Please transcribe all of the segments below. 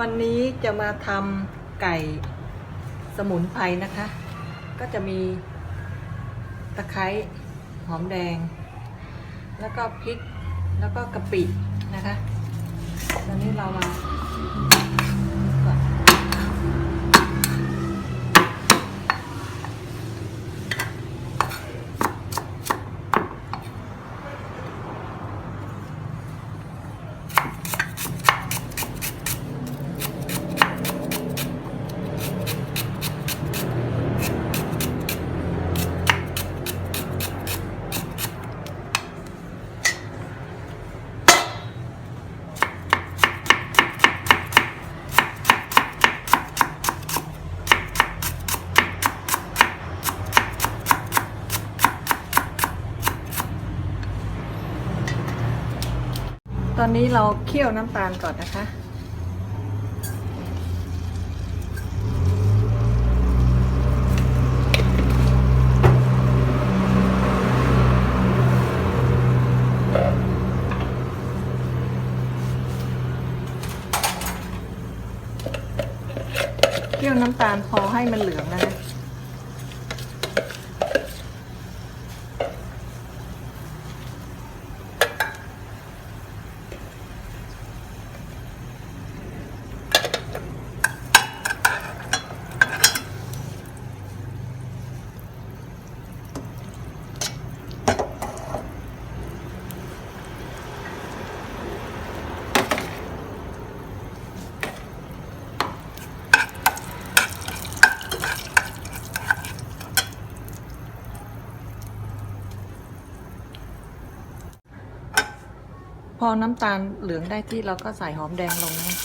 วันนี้จะมาทำไก่สมุนไพรนะคะ ก็จะมีตะไคร้หอมแดง แล้วก็พริกแล้วก็กะปินะคะ ตอนนี้เรามา อนนี้เราเคี่ยวน้ำตาลก่อนนะคะ เคี่ยวน้ำตาลพอให้มันเหลืองนะคะ อน้ำตาลเหลืองได้ที่เราก็ใส่หอมแดงลงนะ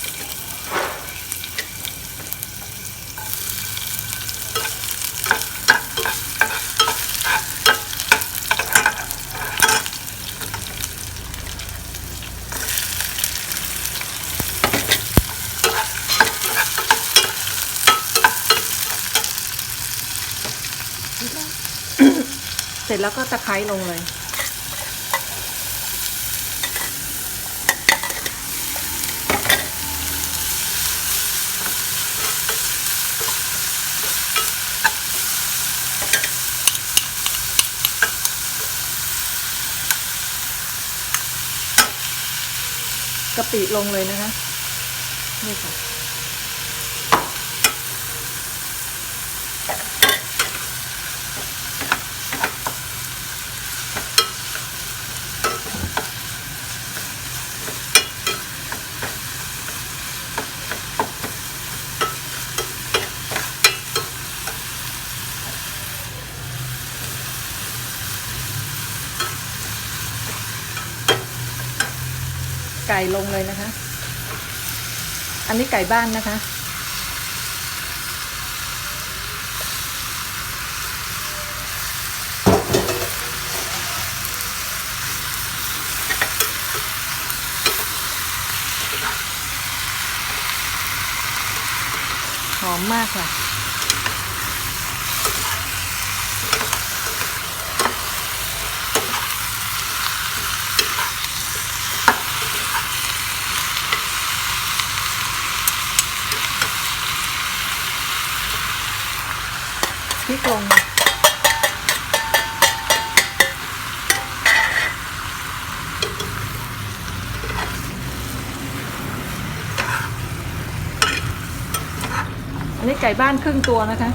เสร็จแล้วก็ตะไคร้ลงเลย กะปิลงเลยนะคะ นี่ค่ะ ก่ลงเลยนะคะ อันนี้ไก่บ้านนะคะ หอมมากค่ะ ลง อันนี้ไก่บ้านครึ่งตัวนะคะ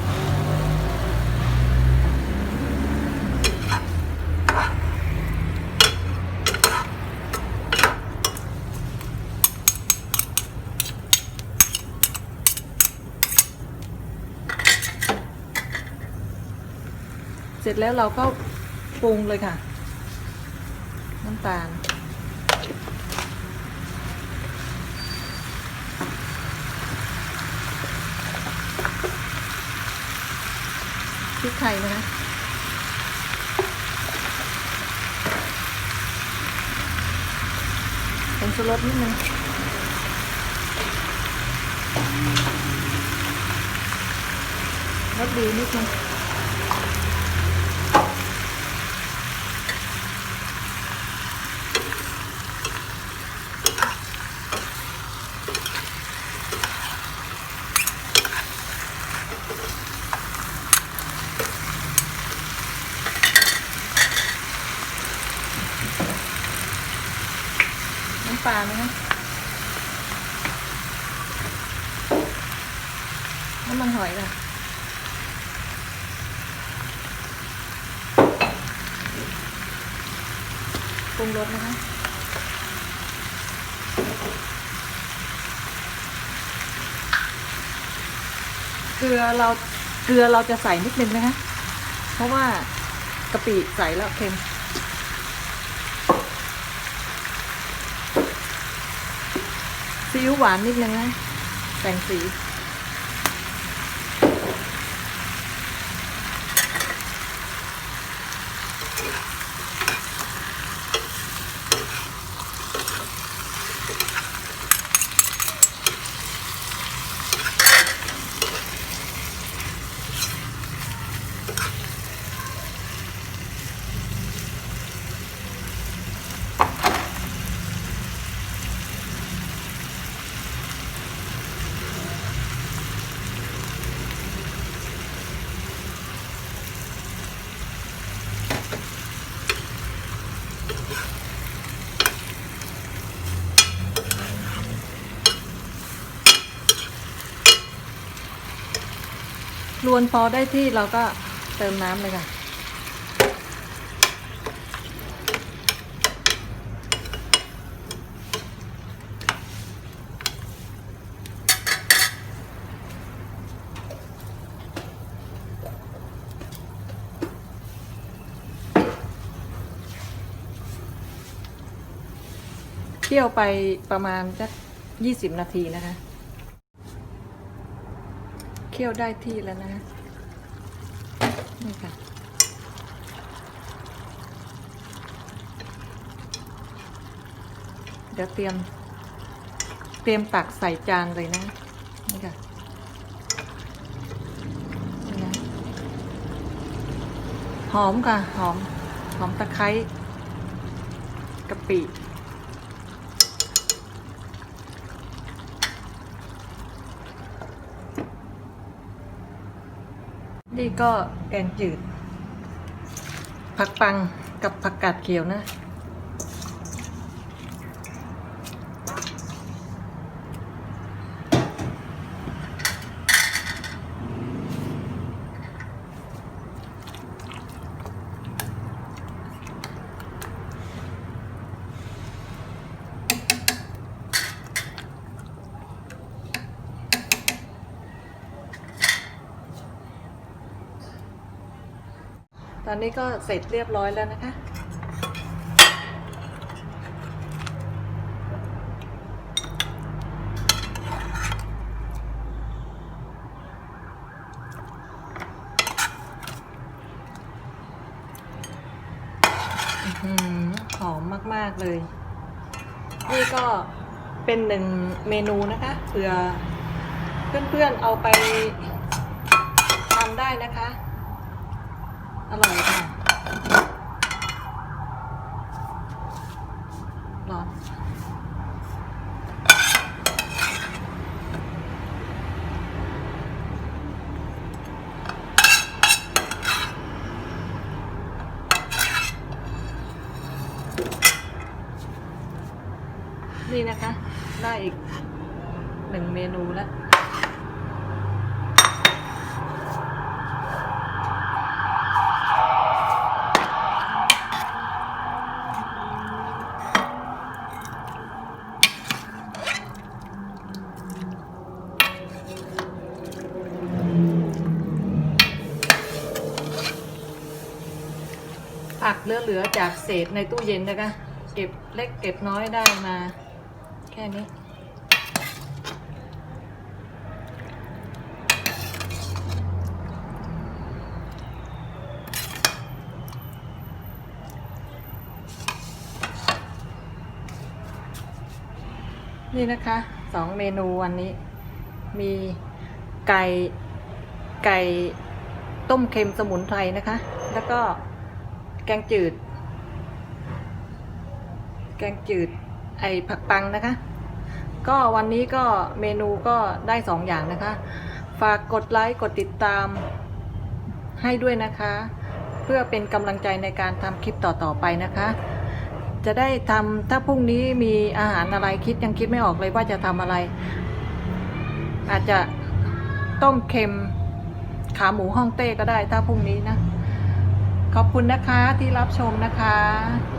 ร็จแล้วเราก็ปรุงเลยค่ะ น้ำตาล พริกไทยนะคะผงชูรสนิดนึงรสดีนิดนึงำปลานะคะน้ำมันหอยล่ะปรุงรสนะคะเกลือเราเกลือเราจะใส่นิดนึงนะคะ เพราะว่ากะปิใส่แล้วเค็ม ซีอิ๊วหวานนิดนึงนะแต่งสี รวนพอได้ที่เราก็เติมน้ำเลยค่ะ เคี่ยวไปประมาณสักยี่สิบนาทีนะคะ เคี่ยวได้ที่แล้วนะนี่ค่ะเดี๋ยวเตรียม เตรียมตักใส่จานเลยนะ นี่ค่ะหอมค่ะ หอม หอมตะไคร้กะปิ นี่ก็แกงจืด ผักปังกับผักกาดเขียวนะ อนนี้ก็เสร็จเรียบร้อยแล้วนะคะอื้อหือหอมมาก ๆ เลย นี่ก็เป็นหนึ่งเมนูนะคะเผื่อเพื่อนๆเอาไปทำได้นะคะ อร่อยค่ะร้อนนี่นะคะ ได้อีกหนึ่งเมนูแล้ว เหลือๆ จากเศษในตู้เย็นนะคะ เก็บเล็กเก็บน้อยได้มา แค่นี้ นี่นะคะสองเมนูวันนี้ มีไก่ไก่ต้มเค็มสมุนไพรนะคะ แล้วก็ แกงจืด แกงจืด ไอผักปังนะคะ ก็วันนี้ก็เมนูก็ได้สองอย่างนะคะ ฝากกดไลค์กดติดตามให้ด้วยนะคะ เพื่อเป็นกำลังใจในการทำคลิปต่อๆไปนะคะ จะได้ทำถ้าพรุ่งนี้มีอาหารอะไรคิดยังคิดไม่ออกเลยว่าจะทำอะไร อาจจะต้มเค็มขาหมูฮ่องเต้ก็ได้ถ้าพรุ่งนี้นะ ขอบคุณนะคะที่รับชมนะคะ